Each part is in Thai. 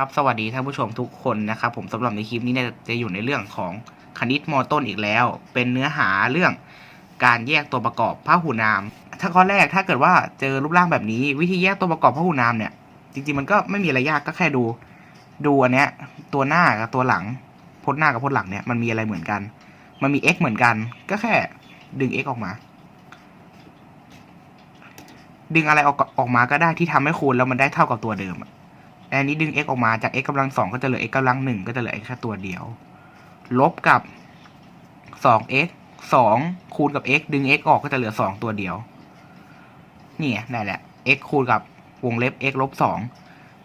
ครับสวัสดีท่านผู้ชมทุกคนนะครับผมสำหรับในคลิปนี้เนี่ยจะอยู่ในเรื่องของคณิตมอต้นอีกแล้ว เป็นเนื้อหาเรื่องการแยกตัวประกอบพหูนาม ถ้าข้อแรกถ้าเกิดว่าเจอรูปร่างแบบนี้ วิธีแยกตัวประกอบพหูนามเนี่ย จริงๆมันก็ไม่มีอะไรยากก็แค่ดู ดูอันเนี้ยตัวหน้ากับตัวหลังพจน์หน้ากับพจน์หลังเนี่ยมันมีอะไรเหมือนกัน มันมี x เหมือนกัน ก็แค่ดึง x ออกมา ดึงอะไรออกออกมาก็ได้ที่ทำให้คูณแล้วมันได้เท่ากับตัวเดิมอะ อันนี้ดึง x ออกมาจาก x กำลังสองก็จะเหลือ x กำลังหนึ่งก็จะเหลือ x แค่ตัวเดียว ลบกับสอง x สองคูณกับ x ดึง x ออกก็จะเหลือสองตัวเดียว นี่ไงได้แหละ x คูณกับวงเล็บ x ลบสอง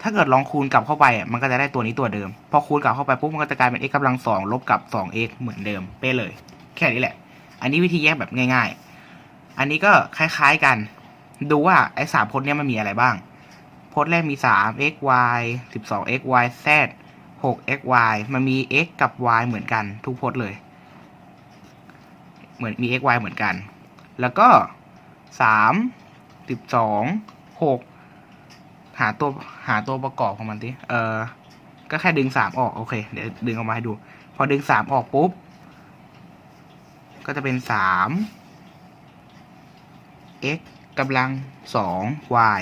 ถ้าเกิดลองคูณกลับเข้าไปอะมันก็จะได้ตัวนี้ตัวเดิม พอคูณกลับเข้าไปปุ๊บมันก็จะกลายเป็น x กำลังสองลบกับสอง x เหมือนเดิมเป๊ะเลย แค่นี้แหละ อันนี้วิธีแยกแบบง่าย ๆ อันนี้ก็คล้าย ๆกัน ดูว่าไอ้สามพจน์เนี้ยมันมีอะไรบ้าง พจน์แรกมีสาม x y สิบสอง x y z หก x y มันมี x กับ y เหมือนกันทุกพจน์เลย เหมือนมี x y เหมือนกัน แล้วก็สามสิบสองหาตัวหาตัวประกอบของมันดิเออก็แค่ดึงสามออก โอเค เดี๋ยวดึงออกมาให้ดู พอดึงสามออกปุ๊บ ก็จะเป็นสาม x กำลังสอง y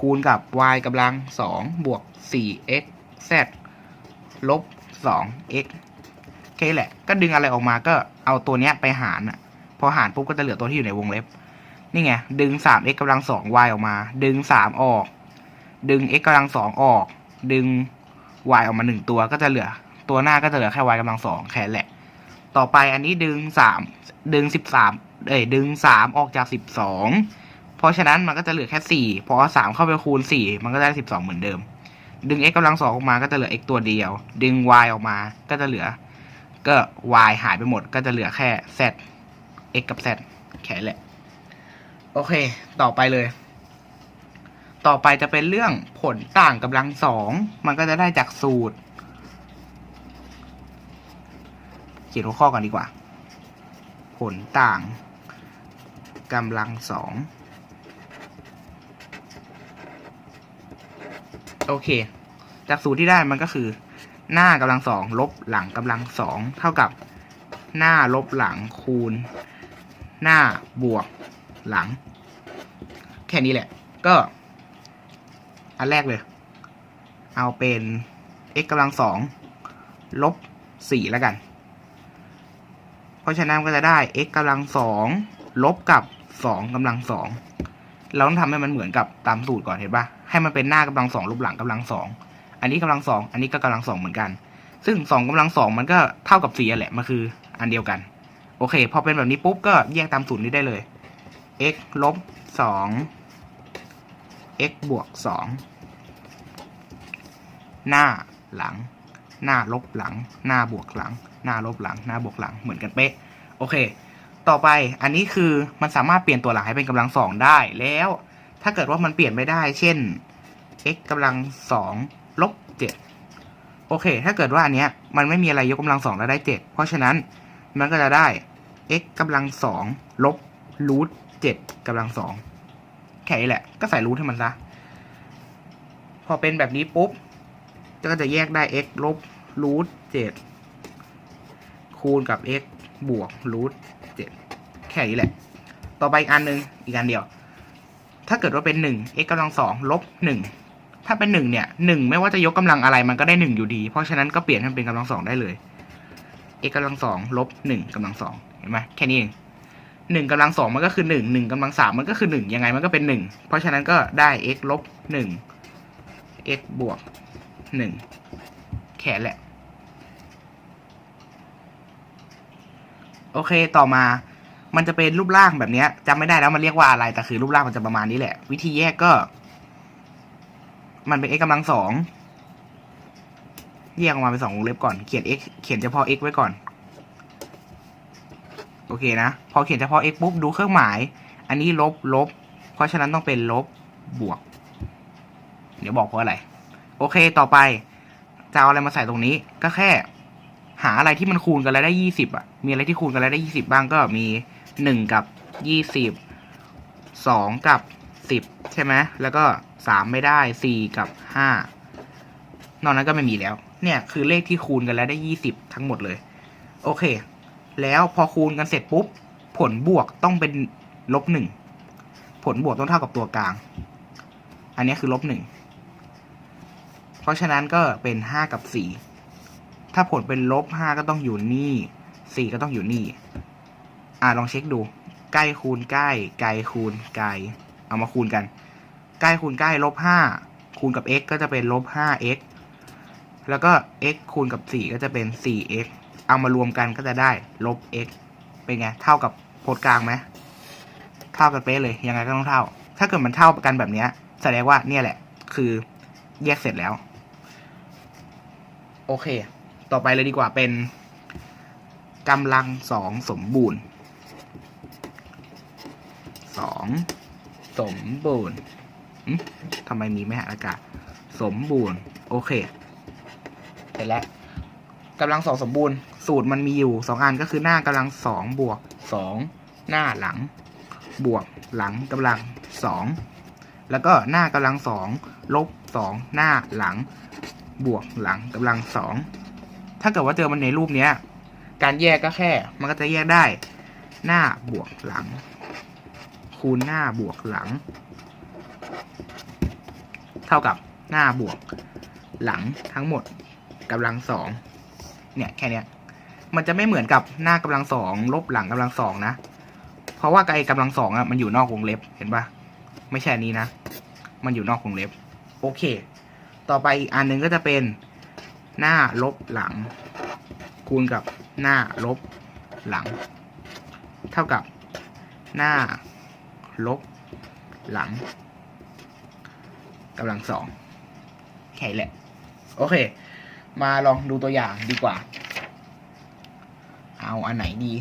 คูณกับ y กำลังสองบวกสี่ x z ลบสอง x โอเคแหละ ก็ดึงอะไรออกมาก็เอาตัวเนี้ยไปหารอะพอหารปุ๊บก็จะเหลือตัวที่อยู่ในวงเล็บ นี่ไง ดึงสาม x กำลังสอง y ออกมา ดึงสามออก ดึง x กำลังสออก ดึง y ออกมาหนึ่งตัวก็จะเหลือ ตัวหน้าก็จะเหลือแค่ y กำลังสองแค่แหละ ต่อไปอันนี้ดึงสามดึงสิบสามเอ้ยดึงสามออกจากสิบสอง เพราะฉะนั้นมันก็จะเหลือแค่สี่พอเอาสามเข้าไปคูณสี่มันก็ได้สิบสองเหมือนเดิม ดึง x กำลังสองออกมาก็จะเหลือ x ตัวเดียว ดึง y ออกมาก็จะเหลือ ก็ y หายไปหมด ก็จะเหลือแค่ z x กับ z แค่นั้นแหละ โอเค ต่อไปเลย ต่อไปจะเป็นเรื่องผลต่างกำลังสองมันก็จะได้จากสูตร เขียนหัวข้อกันดีกว่า ผลต่างกำลังสอง โอเค จากสูตรที่ได้มันก็คือ หน้ากำลังสองลบหลังกำลังสองเท่ากับหน้าลบหลังคูณ หน้าบวกหลัง แค่นี้แหละ ก็ อันแรกเลย เอาเป็น x กำลังสองลบสี่แล้วกัน เพราะฉะนั้นก็จะได้ x กำลังสองลบกับสองกำลังสองเราต้องทำให้มันเหมือนกับตามสูตรก่อนเห็นปะ ให้มันเป็นหน้ากำลังสองลบหลังกำลังสองอันนี้กำลังสองอันนี้ก็กำลังสองเหมือนกัน ซึ่งสองกำลังสองมันก็เท่ากับสี่แหละมันคืออันเดียวกัน โอเค พอเป็นแบบนี้ปุ๊บก็แยกตามสูตรนี้ได้เลย x ลบสอง x บวกสองหน้าหลัง หน้าลบหลัง หน้าบวกหลัง หน้าลบหลัง หน้าบวกหลังเหมือนกันเป๊ะ โอเค ต่อไปอันนี้คือมันสามารถเปลี่ยนตัวหลังให้เป็นกำลังสองได้แล้ว ถ้าเกิดว่ามันเปลี่ยนไม่ได้ เช่น x กำลังสองลบเจ็ดโอเค ถ้าเกิดว่าอันเนี้ยมันไม่มีอะไรยกกำลังสองแล้วได้เจ็ดเพราะฉะนั้นมันก็จะได้ x กำลังสองลบรูทเจ็ดกำลังสองแค่นี้แหละ ก็ใส่รูทให้มันซะ พอเป็นแบบนี้ปุ๊บ ก็จะแยกได้ x ลบรูทเจ็ดคูณกับ x บวกรูทเจ็ดแค่นี้แหละ ต่อไปอีกอันหนึ่งอีกอันเดียว ถ้าเกิดว่าเป็นหนึ่ง x กำลังสองลบหนึ่งถ้าเป็นหนึ่งเนี่ยหนึ่งไม่ว่าจะยกกำลังอะไรมันก็ได้หนึ่งอยู่ดี เพราะฉะนั้นก็เปลี่ยนให้เป็นกำลังสองได้เลย x กำลังสองลบหนึ่งกำลังสองเห็นไหมแค่นี้เองหนึ่งกำลังสองมันก็คือหนึ่งหนึ่งกำลังสามมันก็คือหนึ่งยังไงมันก็เป็นหนึ่งเพราะฉะนั้นก็ได้ x ลบหนึ่ง x บวกหนึ่งแค่แหละ โอเคต่อมา มันจะเป็นรูปร่างแบบเนี้ยจำไม่ได้แล้วมันเรียกว่าอะไรแต่คือรูปร่างมันจะประมาณนี้แหละ วิธีแยกก็ มันเป็น x กำลังสองแยกออกมาเป็นสองวงเล็บก่อนเขียน x เขียนเฉพาะ x ไว้ก่อน โอเคนะ พอเขียนเฉพาะ x ปุ๊บดูเครื่องหมาย อันนี้ลบลบ เพราะฉะนั้นต้องเป็นลบบวก เดี๋ยวบอกเพราะอะไร โอเคต่อไปจะเอาอะไรมาใส่ตรงนี้ ก็แค่ หาอะไรที่มันคูณกันแล้วได้ยี่สิบอะ มีอะไรที่คูณกันแล้วได้ยี่สิบบ้างก็มี หนึ่งกับยี่สิบสองกับสิบใช่ไหมแล้วก็สามไม่ได้สี่กับห้านอกนั้นก็ไม่มีแล้ว เนี่ยคือเลขที่คูณกันแล้วได้ยี่สิบทั้งหมดเลย โอเค แล้วพอคูณกันเสร็จปุ๊บ ผลบวกต้องเป็นลบหนึ่งผลบวกต้องเท่ากับตัวกลาง อันนี้คือลบหนึ่งเพราะฉะนั้นก็เป็นห้ากับสี่ถ้าผลเป็นลบห้าก็ต้องอยู่นี่สี่ก็ต้องอยู่นี่ อ่าลองเช็คดู ใกล้คูณใกล้ ไกลคูณไกล เอามาคูณกัน ใกล้คูณใกล้ลบห้าคูณกับ x ก็จะเป็นลบห้า x แล้วก็ x คูณกับสี่ก็จะเป็นสี่ x เอามารวมกันก็จะได้ลบ x เป็นไง เท่ากับโพจน์กลางไหม เท่ากันเป๊ะเลย ยังไงก็ต้องเท่า ถ้าเกิดมันเท่ากันแบบนี้ แสดงว่าเนี่ยแหละ คือแยกเสร็จแล้ว โอเค ต่อไปเลยดีกว่าเป็นกำลังสองสมบูรณ์ สองสมบูรณ์ทำไมมีไม่หาอากาศ สมบูรณ์ โอเคเสร็จแล้วกำลังสองสมบูรณ์ สูตรมันมีอยู่สองอันก็คือหน้ากำลังสองบวกสองหน้าหลัง บวกหลังกำลังสองแล้วก็หน้ากำลังสองลบสองหน้าหลัง บวกหลังกำลังสองถ้าเกิดว่าเจอมันในรูปเนี้ย การแยกก็แค่ มันก็จะแยกได้ หน้าบวกหลัง คูณหน้าบวกหลัง เท่ากับหน้าบวกหลังทั้งหมดกำลังสองเนี่ยแค่เนี้ยมันจะไม่เหมือนกับหน้ากำลังสองลบหลังกำลังสองนะ เพราะว่าไกลกำลังสองอะมันอยู่นอกวงเล็บเห็นปะไม่ใช่นี้นะ มันอยู่นอกวงเล็บ โอเค ต่อไปอีกอันหนึ่งก็จะเป็นหน้าลบหลัง คูณกับหน้าลบหลัง เท่ากับหน้า ลบ หลังกำลังสองแค่แหละ โอเค มาลองดูตัวอย่างดีกว่า เอาอันไหนดี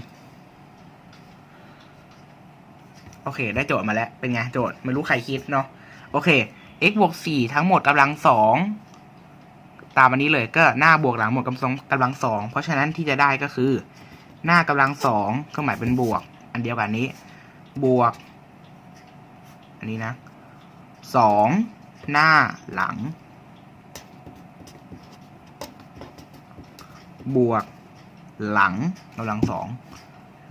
โอเค ได้โจทย์มาแล้ว เป็นไง โจทย์ไม่รู้ใครคิดเนาะ โอเค x บวกสี่ทั้งหมดกำลังสองตามอันนี้เลยก็หน้าบวกหลังหมดกำลังสองกำลังสองเพราะฉะนั้นที่จะได้ก็คือ หน้ากำลังสองเครื่องหมายเป็นบวก อันเดียวกันนี้ บวก อันนี้นะสองหน้าหลัง บวก หลังกำลังสอง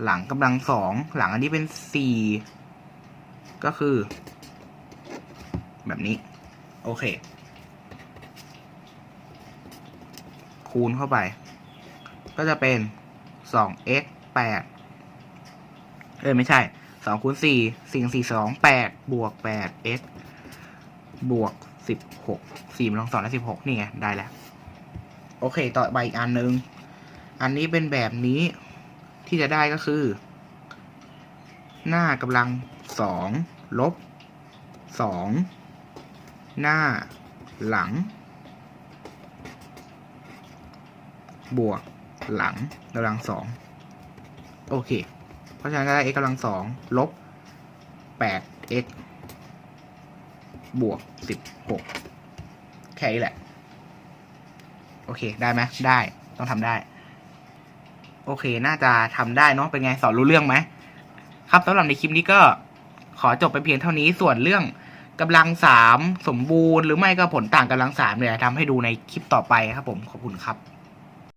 หลังกำลังสองหลังอันนี้เป็นสี่ก็คือ แบบนี้ โอเค คูณเข้าไป ก็จะเป็นสอง x แปดเอ้ยไม่ใช่ สองคูณสี่สี่สี่สองแปดบวกแปด x บวกสิบหกสี่ลงสองและสิบหกนี่ไง ได้แล้ว โอเค ต่อไปอีกอันหนึ่ง อันนี้เป็นแบบนี้ที่จะได้ก็คือ หน้ากำลังสองลบสองหน้าหลัง บวกหลังกำลังสองโอเค ราะฉะนั้นก็ได้ x กำลังสองลบแปด x บวกสิบหกแค่นี้แหละ โอเค ได้ไหมได้ ต้องทำได้ โอเค น่าจะทำได้เนาะ เป็นไง สอนรู้เรื่องไหม ครับสำหรับในคลิปนี้ก็ขอจบไปเพียงเท่านี้ ส่วนเรื่องกำลังสามสมบูรณ์ หรือไม่ก็ผลต่างกำลังสามเนี่ยทำให้ดูในคลิปต่อไปครับผม ขอบคุณครับ